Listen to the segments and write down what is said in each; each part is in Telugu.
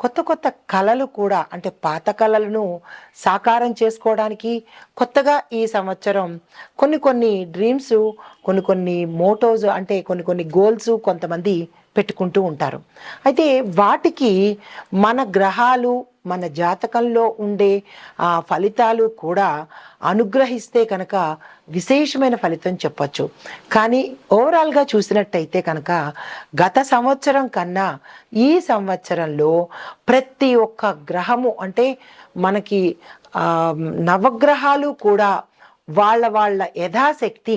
కొత్త కొత్త కళలు కూడా అంటే పాత కళలను సాకారం చేసుకోవడానికి కొత్తగా ఈ సంవత్సరం కొన్ని కొన్ని డ్రీమ్స్ కొన్ని కొన్ని మోటోస్ అంటే కొన్ని కొన్ని గోల్స్ కొంతమంది పెట్టుకుంటూ ఉంటారు. అయితే వాటికి మన గ్రహాలు మన జాతకంలో ఉండే ఆ ఫలితాలు కూడా అనుగ్రహిస్తే కనుక విశేషమైన ఫలితం చెప్పచ్చు. కానీ ఓవరాల్గా చూసినట్టయితే కనుక గత సంవత్సరం కన్నా ఈ సంవత్సరంలో ప్రతి ఒక్క గ్రహము అంటే మనకి నవగ్రహాలు కూడా వాళ్ళ వాళ్ళ యథాశక్తి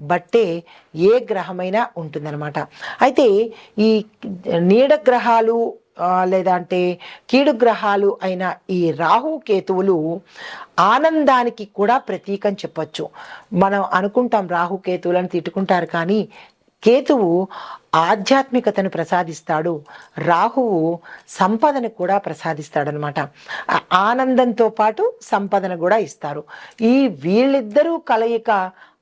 బట్టే ఏ గ్రహమైనా ఉంటుందన్నమాట. అయితే ఈ నీడ గ్రహాలు లేదా అంటే కీడు గ్రహాలు అయిన ఈ రాహు కేతువులు ఆనందానికి కూడా ప్రతీకం చెప్పచ్చు. మనం అనుకుంటాం రాహు కేతువులను తిట్టుకుంటారు కానీ కేతువు ఆధ్యాత్మికతను ప్రసాదిస్తాడు. రాహువు సంపదను కూడా ప్రసాదిస్తాడనమాట ఆనందంతో పాటు సంపదను కూడా ఇస్తారు. ఈ వీళ్ళిద్దరూ కలయిక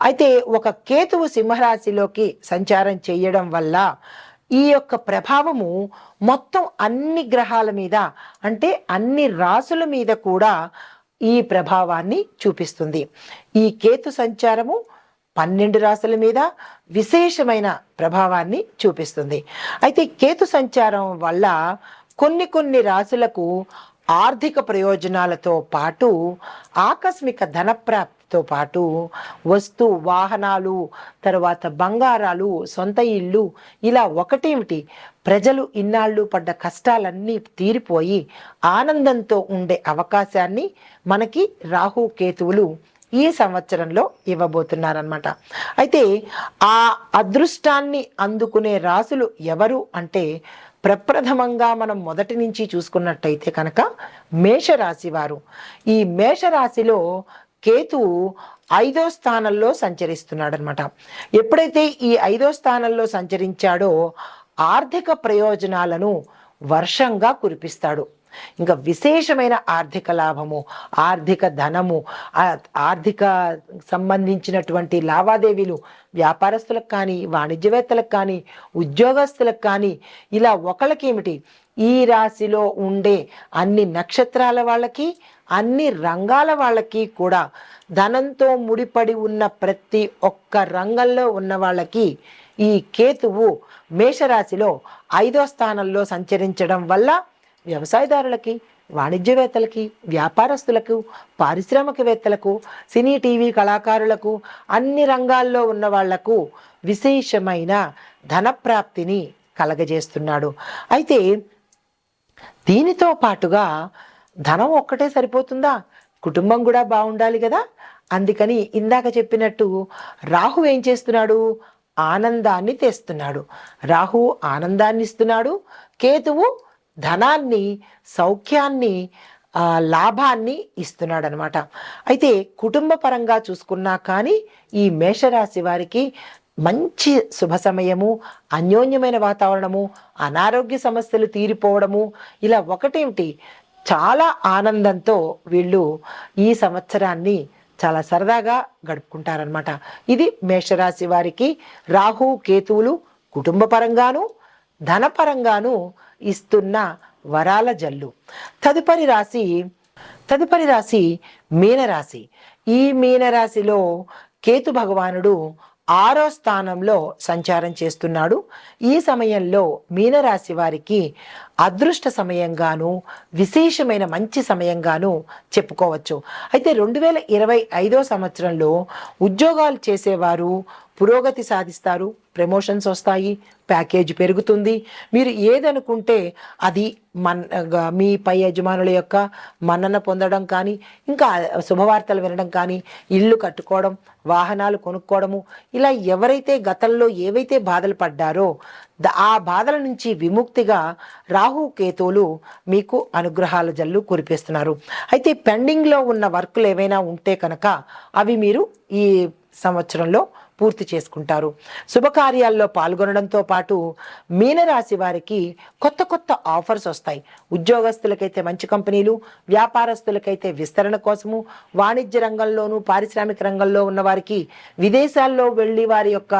అయితే ఒక కేతువు సింహరాశిలోకి సంచారం చేయడం వల్ల ఈ యొక్క ప్రభావము మొత్తం అన్ని గ్రహాల మీద అంటే అన్ని రాసుల మీద కూడా ఈ ప్రభావాన్ని చూపిస్తుంది. ఈ కేతు సంచారము పన్నెండు రాశుల మీద విశేషమైన ప్రభావాన్ని చూపిస్తుంది. అయితే కేతు సంచారం వల్ల కొన్ని కొన్ని రాశులకు ఆర్థిక ప్రయోజనాలతో పాటు ఆకస్మిక ధనప్రాప్తితో పాటు వస్తు వాహనాలు తర్వాత బంగారాలు సొంత ఇల్లు ఇలా ఒకటేమిటి? ప్రజలు ఇన్నాళ్ళు పడ్డ కష్టాలన్నీ తీరిపోయి ఆనందంతో ఉండే అవకాశాన్ని మనకి రాహు కేతువులు ఈ సంవత్సరంలో ఇవ్వబోతున్నారనమాట అయితే ఆ అదృష్టాన్ని అందుకునే రాసులు ఎవరు అంటే ప్రప్రథమంగా మనం మొదటి నుంచి చూసుకున్నట్టయితే కనుక మేషరాశి వారు. ఈ మేషరాశిలో కేతువు ఐదో స్థానంలో సంచరిస్తున్నాడు అనమాట ఎప్పుడైతే ఈ ఐదో స్థానంలో సంచరించాడో ఆర్థిక ప్రయోజనాలను వర్షంగా కురిపిస్తాడు. ఇంకా విశేషమైన ఆర్థిక లాభము ఆర్థిక ధనము ఆర్థిక సంబంధించినటువంటి లావాదేవీలు వ్యాపారస్తులకు కానీ వాణిజ్యవేత్తలకు కానీ ఉద్యోగస్తులకు కానీ ఇలా ఒకళ్ళకేమిటి? ఈ రాశిలో ఉండే అన్ని నక్షత్రాల వాళ్ళకి అన్ని రంగాల వాళ్ళకి కూడా ధనంతో ముడిపడి ఉన్న ప్రతి ఒక్క రంగంలో ఉన్న వాళ్ళకి ఈ కేతువు మేషరాశిలో ఐదో స్థానంలో సంచరించడం వల్ల వ్యవసాయదారులకి వాణిజ్యవేత్తలకి వ్యాపారస్తులకు పారిశ్రామికవేత్తలకు సినీ టీవీ కళాకారులకు అన్ని రంగాల్లో ఉన్న వాళ్ళకు విశేషమైన ధనప్రాప్తిని కలగజేస్తున్నాడు. అయితే దీనితో పాటుగా ధనం ఒక్కటే సరిపోతుందా? కుటుంబం కూడా బాగుండాలి కదా? అందుకని ఇందాక చెప్పినట్టు రాహు ఏం చేస్తున్నాడు? ఆనందాన్ని తెస్తున్నాడు. రాహు ఆనందాన్ని ఇస్తున్నాడు. కేతువు ధనాన్ని సౌఖ్యాన్ని లాభాన్ని ఇస్తున్నాడు అనమాట అయితే కుటుంబ పరంగా చూసుకున్నా కానీ ఈ మేషరాశి వారికి మంచి శుభ సమయము అన్యోన్యమైన వాతావరణము అనారోగ్య సమస్యలు తీరిపోవడము ఇలా ఒకటేమిటి? చాలా ఆనందంతో వీళ్ళు ఈ సంవత్సరాన్ని చాలా సరదాగా గడుపుకుంటారనమాట ఇది మేషరాశి వారికి రాహు కేతువులు కుటుంబపరంగాను ధనపరంగాను ఇస్తున్న వరాల జల్లు. తదుపరి రాశి తదుపరి రాశి మీనరాశి. ఈ మీనరాశిలో కేతు భగవానుడు ఆరో స్థానంలో సంచారం చేస్తున్నాడు. ఈ సమయంలో మీనరాశి వారికి అదృష్ట సమయంగాను విశేషమైన మంచి సమయంగాను చెప్పుకోవచ్చు. అయితే రెండు వేల ఇరవై ఐదో సంవత్సరంలో ఉద్యోగాలు చేసేవారు పురోగతి సాధిస్తారు ప్రమోషన్స్ వస్తాయి ప్యాకేజ్ పెరుగుతుంది. మీరు ఏదనుకుంటే అది మన్ మీ పై యజమానుల యొక్క మన్నన పొందడం కానీ ఇంకా శుభవార్తలు వినడం కానీ ఇల్లు కట్టుకోవడం వాహనాలు కొనుక్కోవడము ఇలా ఎవరైతే గతంలో ఏవైతే బాధలు పడ్డారో ఆ బాధల నుంచి విముక్తిగా రాహు కేతువులు మీకు అనుగ్రహాల జల్లు కురిపిస్తున్నారు. అయితే పెండింగ్లో ఉన్న వర్కులు ఏవైనా ఉంటే కనుక అవి మీరు ఈ సంవత్సరంలో పూర్తి చేసుకుంటారు. శుభకార్యాల్లో పాల్గొనడంతో పాటు మీనరాశి వారికి కొత్త కొత్త ఆఫర్స్ వస్తాయి. ఉద్యోగస్తులకైతే మంచి కంపెనీలు వ్యాపారస్తులకైతే విస్తరణ కోసము వాణిజ్య రంగంలోనూ పారిశ్రామిక రంగంలో ఉన్న వారికి విదేశాల్లో వెళ్ళి వారి యొక్క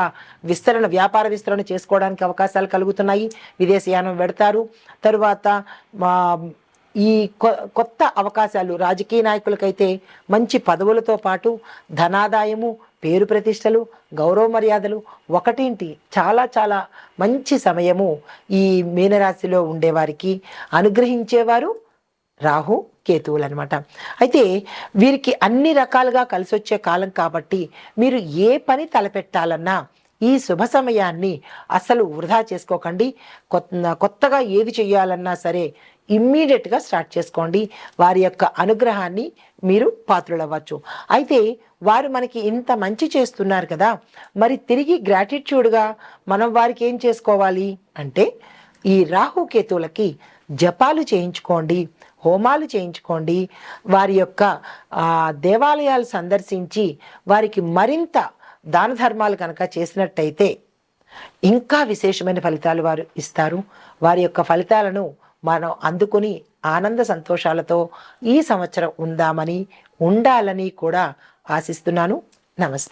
విస్తరణ వ్యాపార విస్తరణ చేసుకోవడానికి అవకాశాలు కలుగుతున్నాయి. విదేశీయానం పెడతారు తరువాత ఈ కొ- కొత్త అవకాశాలు రాజకీయ నాయకులకైతే మంచి పదవులతో పాటు ధనాదాయము పేరు ప్రతిష్టలు గౌరవ మర్యాదలు ఒకటేంటి? చాలా చాలా మంచి సమయము ఈ మీనరాశిలో ఉండేవారికి అనుగ్రహించేవారు రాహు కేతువులు అనమాట అయితే వీరికి అన్ని రకాలుగా కలిసి వచ్చే కాలం కాబట్టి మీరు ఏ పని తలపెట్టాలన్నా ఈ శుభ సమయాన్ని అసలు వృధా చేసుకోకండి. కొత్త కొత్తగా ఏది చేయాలన్నా సరే ఇమ్మీడియట్గా స్టార్ట్ చేసుకోండి. వారి యొక్క అనుగ్రహాన్ని మీరు పాత్రులవ్వచ్చు. అయితే వారు మనకి ఇంత మంచి చేస్తున్నారు కదా మరి తిరిగి గ్రాటిట్యూడ్గా మనం వారికి ఏం చేసుకోవాలి? అంటే ఈ రాహుకేతువులకి జపాలు చేయించుకోండి హోమాలు చేయించుకోండి. వారి యొక్క దేవాలయాలు సందర్శించి వారికి మరింత దాన ధర్మాలు కనుక చేసినట్టయితే ఇంకా విశేషమైన ఫలితాలు వారు ఇస్తారు. వారి యొక్క ఫలితాలను మనం అందుకుని ఆనంద సంతోషాలతో ఈ సంవత్సరం ఉందామని ఉండాలని కూడా ఆశిస్తున్నాను. నమస్తే.